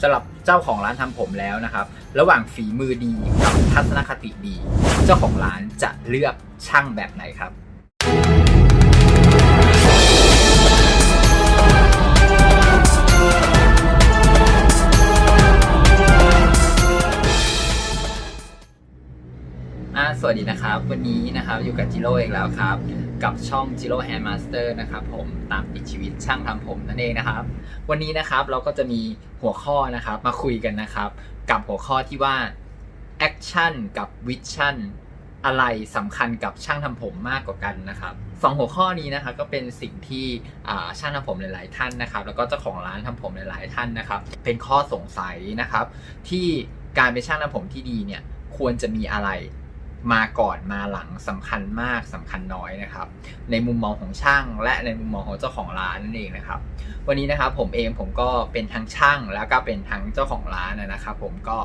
สำหรับเจ้าของร้านทำผมแล้วนะครับ ระหว่างฝีมือดีกับทัศนคติดี เจ้าของร้านจะเลือกช่างแบบไหนครับ สวัสดีนะครับ วันนี้นะครับอยู่กับจิโร่เอีกแล้วครับ กับช่องจิโร่แฮร์มาสเตอร์นะครับผมตามติดชีวิตช่างทำผมนั่นเองนะครับ วันนี้นะครับเราก็จะมีหัวข้อนะครับมาคุยกันนะครับ กับหัวข้อที่ว่า Action กับ Vision อะไรสำคัญกับช่างทำผมมากกว่ากันนะครับสองหัวข้อนี้นะครับก็เป็นสิ่งที่ช่างทำผมหลาย ๆ ท่านนะครับ แล้วก็เจ้าของร้านทำผมหลาย ๆ ท่านนะครับ เป็นข้อสงสัยนะครับ ที่การเป็นช่างทำผมที่ดีเนี่ยควรจะมีอะไร มาก่อนมาหลังสำคัญมากสำคัญน้อยนะครับ ในมุมมองของช่าง และในมุมมองของเจ้าของร้านนั่นเองนะครับ วันนี้นะครับผมเองผมก็เป็นทั้งช่างแล้วก็เป็นทั้งเจ้าของร้านนะครับ ผมก็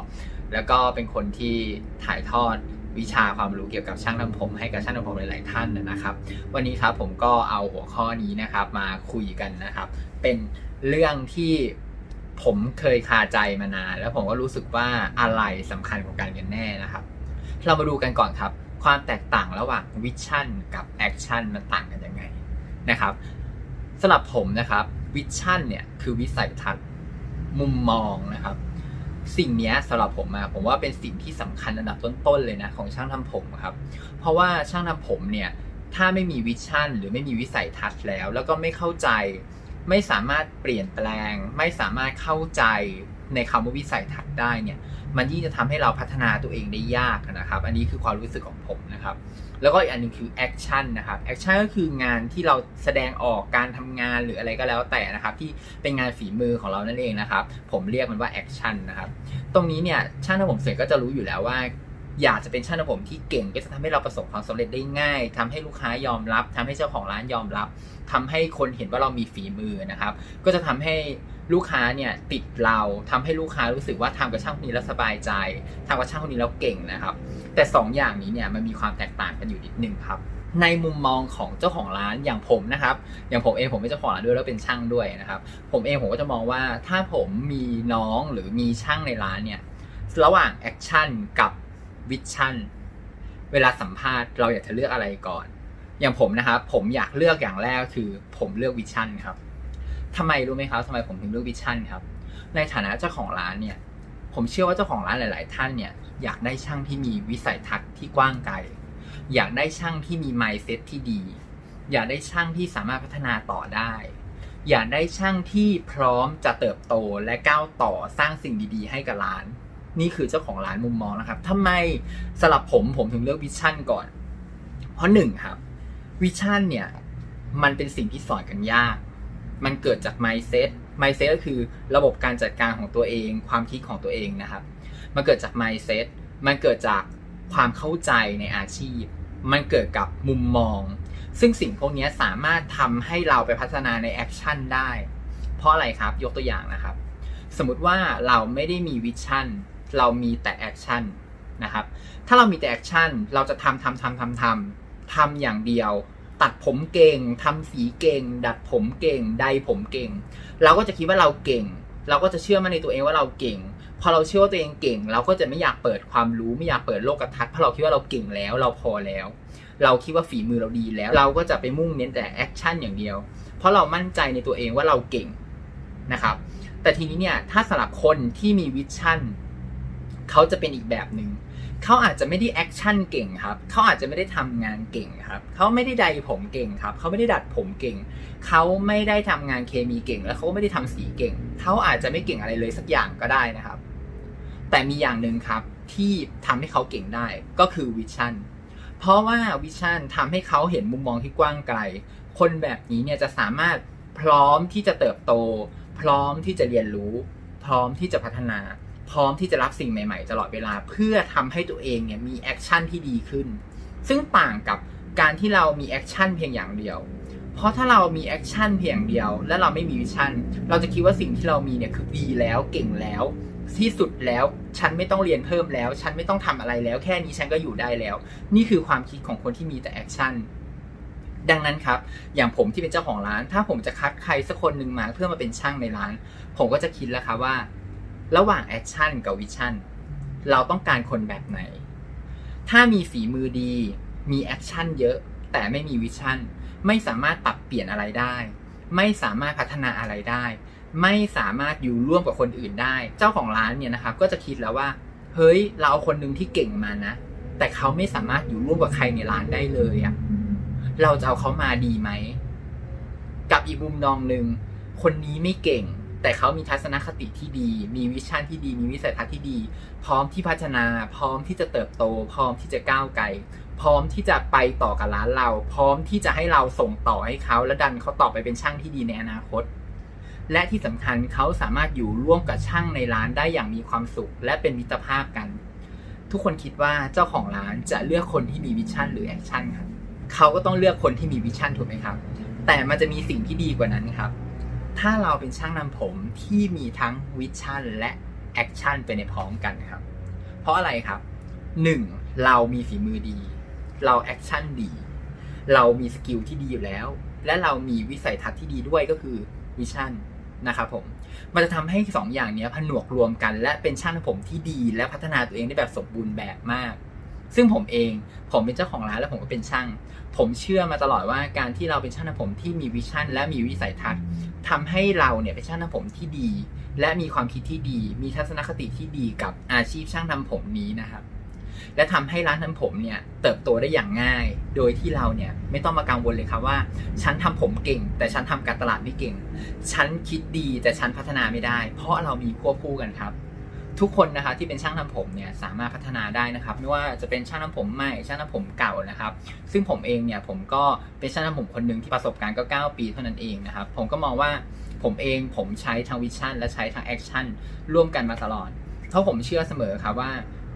แล้วก็เป็นคนที่ถ่ายทอดวิชาความรู้เกี่ยวกับช่างทำผมให้กับช่างทำผมหลาย ๆ ท่านนะครับ วันนี้ครับผมก็เอาหัวข้อนี้นะครับมาคุยกันนะครับ เป็นเรื่องที่ผมเคยคาใจมานานแล้วผมก็รู้สึกว่าอะไรสำคัญกว่ากันกันแน่นะครับ เรามาดูกันก่อนครับ ความแตกต่างระหว่างวิชั่นกับแอคชั่นมันต่างกันยังไงนะครับสำหรับผมนะครับวิชั่นเนี่ยคือวิสัยทัศน์มุมมองนะครับ สิ่งนี้สำหรับผมมาผมว่าเป็นสิ่งที่สำคัญอันดับต้นๆเลยนะของช่างทำผมครับ เพราะว่าช่างทำผมเนี่ยถ้าไม่มีวิชั่นหรือไม่มีวิสัยทัศน์แล้ว แล้วก็ไม่เข้าใจไม่สามารถเปลี่ยนแปลง ไม่สามารถเข้าใจในคำว่าวิสัยทัศน์ได้เนี่ย มันยิ่งจะทำให้เราพัฒนาตัวเองได้ยากนะครับ อันนี้คือความรู้สึกของผมนะครับ แล้วก็อีกอันหนึงคือแอคชั่นนะครับแอคชั่นก็คืองานที่เราแสดงออกการทำงานหรืออะไรก็แล้วแต่นะครับ ที่เป็นงานฝีมือของเรานั่นเองนะครับ ผมเรียกมันว่าแอคชั่นนะครับตรงนี้เนี่ยช่างทำผมเสร็จก็จะรู้อยู่แล้วว่าอยากจะเป็นช่างทำผมที่เก่งก็จะทำให้เราประสบความสำเร็จได้ง่ายทำให้ลูกค้ายอมรับทำให้เจ้าของร้านยอมรับทำให้คนเห็นว่าเรามีฝีมือนะครับ ก็จะทำให้ ลูกค้าเนี่ยติดเราทำให้ลูกค้ารู้สึกว่าทำกับช่างคนนี้แล้วสบายใจทำกับช่างคนนี้แล้วเก่งนะครับ แต่สองอย่างนี้เนี่ยมันมีความแตกต่างกันอยู่นิดนึงครับในมุมมองของเจ้าของร้านอย่างผมนะครับ อย่างผมเองผมเป็นเจ้าของร้านด้วยแล้วเป็นช่างด้วยนะครับ ผมเองผมก็จะมองว่าถ้าผมมีน้องหรือมีช่างในร้านเนี่ยระหว่างแอคชั่นกับวิชั่นเวลาสัมภาษณ์เราอยากจะเลือกอะไรก่อน อย่างผมนะครับ ผมอยากเลือกอย่างแรกคือผมเลือกวิชั่นครับ ทำไมรู้ไหมครับทำไมผมถึงเลือกวิชั่นครับ ในฐานะเจ้าของร้านเนี่ย ผมเชื่อว่าเจ้าของร้านหลาย ๆ ท่านเนี่ยอยากได้ช่างที่มีวิสัยทัศน์ที่กว้างไกล อยากได้ช่างที่มี mindset ที่ดี อยากได้ช่างที่สามารถพัฒนาต่อได้ อยากได้ช่างที่พร้อมจะเติบโตและก้าวต่อสร้างสิ่งดี ๆ ให้กับร้าน นี่คือเจ้าของร้านมุมมองนะครับทำไมสำหรับผมผมถึงเลือกวิชั่นก่อน เพราะหนึ่งครับวิชั่นเนี่ยมันเป็นสิ่งที่สอนกันยาก มันเกิดจาก mindset mindset ก็คือระบบการจัดการของตัวเอง ความคิดของตัวเองนะครับ มันเกิดจาก mindset มันเกิดจากความเข้าใจในอาชีพ มันเกิดกับมุมมอง ซึ่งสิ่งพวกนี้สามารถทำให้เราไปพัฒนาในแอคชั่นได้ เพราะอะไรครับ ยกตัวอย่างนะครับ สมมติว่าเราไม่ได้มีวิชั่น เรามีแต่แอคชั่นนะครับ ถ้าเรามีแต่แอคชั่น เราจะทำทำทำทำทำทำอย่างเดียว ตัดผมเก่งทำสีเก่ง ดัดผมเก่ง ใดผมเก่ง เราก็จะคิดว่าเราเก่ง เราก็จะเชื่อมั่นในตัวเองว่าเราเก่ง พอเราเชื่อว่าตัวเองเก่ง เราก็จะไม่อยากเปิดความรู้ไม่อยากเปิดโลกทัศน์เพราะเราคิดว่าเราเก่งแล้ว เราพอแล้ว เราคิดว่าฝีมือเราดีแล้ว เราก็จะไปมุ่งเน้นแต่แอคชั่นอย่างเดียว เพราะเรามั่นใจในตัวเองว่าเราเก่งนะครับ แต่ทีนี้เนี่ยถ้าสำหรับคนที่มีวิชั่นเขาจะเป็นอีกแบบหนึ่ง เขาอาจจะไม่ได้แอคชั่นเก่งครับเขาอาจจะไม่ได้ทำงานเก่งครับเขาไม่ได้ใดผมเก่งครับเขาไม่ได้ดัดผมเก่งเขาไม่ได้ทำงานเคมีเก่ง แล้วเขาก็ไม่ได้ทำสีเก่งเขาอาจจะไม่เก่งอะไรเลยสักอย่างก็ได้นะครับ แต่มีอย่างหนึ่งครับที่ทำให้เขาเก่งได้ก็คือวิชั่นเพราะว่าวิชั่นทำให้เขาเห็นมุมมองที่กว้างไกล คนแบบนี้เนี่ยจะสามารถพร้อมที่จะเติบโต พร้อมที่จะเรียนรู้ พร้อมที่จะพัฒนา พร้อมที่จะรับสิ่งใหม่ๆ ตลอดเวลาเพื่อทำให้ตัวเองเนี่ยมีแอคชั่นที่ดีขึ้น ซึ่งต่างกับการที่เรามีแอคชั่นเพียงอย่างเดียว เพราะถ้าเรามีแอคชั่นเพียงอย่างเดียว และเราไม่มีวิชั่น เราจะคิดว่าสิ่งที่เรามีเนี่ยคือดีแล้วเก่งแล้ว ที่สุดแล้วฉันไม่ต้องเรียนเพิ่มแล้ว ฉันไม่ต้องทำอะไรแล้วแค่นี้ฉันก็อยู่ได้แล้ว นี่คือความคิดของคนที่มีแต่แอคชั่นดังนั้นครับ อย่างผมที่เป็นเจ้าของร้าน ถ้าผมจะคัดใครสักคนหนึ่งมาเพื่อมาเป็นช่างในร้าน ผมก็จะคิดแล้วครับว่า ระหว่างแอคชั่นกับวิชั่นเราต้องการคนแบบไหน ถ้ามีฝีมือดี มีแอคชั่นเยอะ แต่ไม่มีวิชั่น ไม่สามารถปรับเปลี่ยนอะไรได้ ไม่สามารถพัฒนาอะไรได้ ไม่สามารถอยู่ร่วมกับคนอื่นได้ เจ้าของร้านเนี่ยนะครับ ก็จะคิดแล้วว่า เฮ้ย เราเอาคนหนึ่งที่เก่งมานะ แต่เขาไม่สามารถอยู่ร่วมกับใครในร้านได้เลยอะเราจะเอาเขามาดีไหม กับอีกมุมมองหนึ่ง คนนี้ไม่เก่ง แต่เขามีทัศนคติที่ดี มีวิชั่นที่ดี มีวิสัยทัศน์ที่ดี พร้อมที่พัฒนา พร้อมที่จะเติบโต พร้อมที่จะก้าวไกล พร้อมที่จะไปต่อกับร้านเรา พร้อมที่จะให้เราส่งต่อให้เขาและดันเขาต่อไปเป็นช่างที่ดีในอนาคต และที่สำคัญเขาสามารถอยู่ร่วมกับช่างในร้านได้อย่างมีความสุข และเป็นมิตรภาพกัน ทุกคนคิดว่าเจ้าของร้านจะเลือกคนที่มีวิชั่นหรือแอคชั่นครับเขาก็ต้องเลือกคนที่มีวิชั่นถูกไหมครับ แต่มันจะมีสิ่งที่ดีกว่านั้นครับ ถ้าเราเป็นช่างนำผมที่มีทั้งวิชั่นและแอคชั่นไปในพร้อมกันครับ เพราะอะไรครับ 1. เรามีฝีมือดี เราแอคชั่นดี เรามีสกิลที่ดีอยู่แล้ว และเรามีวิสัยทัศน์ที่ดีด้วยก็คือวิชั่นนะครับผมมันจะทำให้สองอย่างนี้ผนวกรวมกัน และเป็นช่างทำผมที่ดี และพัฒนาตัวเองได้แบบสมบูรณ์แบบมาก ซึ่งผมเอง ผมเป็นเจ้าของร้านและผมก็เป็นช่าง ผมเชื่อมาตลอดว่าการที่เราเป็นช่างทำผมที่มีวิชั่น และมีวิสัยทัศน์ทำให้เราเนี่ยเป็นช่างทำผมที่ดี และมีความคิดที่ดี มีทัศนคติที่ดีกับอาชีพช่างทำผมนี้นะครับ และทำให้ร้านทำผมเนี่ยเติบโตได้อย่างง่าย โดยที่เราเนี่ยไม่ต้องมากังวลเลยครับว่า ฉันทำผมเก่ง แต่ฉันทำการตลาดไม่เก่ง ฉันคิดดีแต่ฉันพัฒนาไม่ได้ เพราะเรามีควบคู่กันครับ ทุกคนนะคะที่เป็นช่างทำผมเนี่ยสามารถพัฒนาได้นะครับ ไม่ว่าจะเป็นช่างทำผมใหม่ช่างทำผมเก่านะครับ ซึ่งผมเองเนี่ยผมก็เป็นช่างทำผมคนหนึ่งที่ประสบการณ์ก็ 9 ปีเท่านั้นเองนะครับ ผมก็มองว่าผมเองผมใช้ทั้งวิชั่นและใช้ทั้งแอคชั่นร่วมกันมาตลอด เพราะผมเชื่อเสมอครับว่า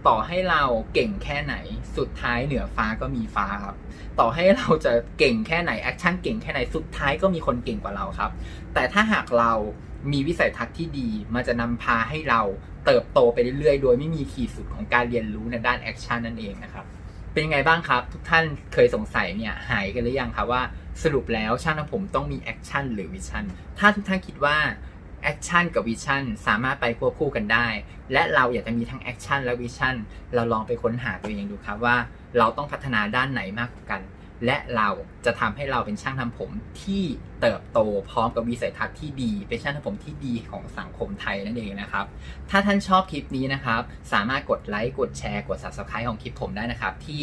ต่อให้เราเก่งแค่ไหนสุดท้ายเหนือฟ้าก็มีฟ้าครับ ต่อให้เราจะเก่งแค่ไหนแอคชั่นเก่งแค่ไหนสุดท้ายก็มีคนเก่งกว่าเราครับ แต่ถ้าหากเรามีวิสัยทัศน์ที่ดี มันจะนำพาให้เรา เติบโตไปเรื่อยๆ โดยไม่มีขีดสุดของการเรียนรู้ในด้านแอคชั่นนั่นเองนะครับ เป็นยังไงบ้างครับ ทุกท่านเคยสงสัยเนี่ยหายกันหรือยังครับว่าสรุปแล้วช่างทำผมต้องมีแอคชั่นหรือวิชั่นถ้าทุกท่านคิดว่าแอคชั่นกับวิชั่นสามารถไปควบคู่กันได้ และเราอยากจะมีทั้งแอคชั่นและวิชั่นเราลองไปค้นหาตัวเองดูครับว่า เราต้องพัฒนาด้านไหนมากกว่ากัน และเราจะทำให้เราเป็นช่างทำผมที่เติบโตพร้อมกับวิสัยทัศน์ที่ดี เป็นช่างทำผมที่ดีของสังคมไทยนั่นเองนะครับ ถ้าท่านชอบคลิปนี้นะครับ สามารถกดไลค์ กดแชร์ กด subscribe ของคลิปผมได้นะครับ ที่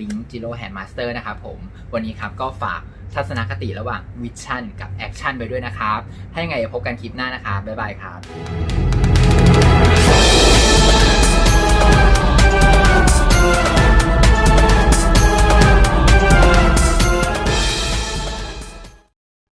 ลิงก์จิโร่แฮมมาสเตอร์นะครับผม วันนี้ครับก็ฝากทัศนคติระหว่างวิชั่นกับแอคชั่นไปด้วยนะครับให้ไงพบกันคลิปหน้านะครับบ๊ายบายครับ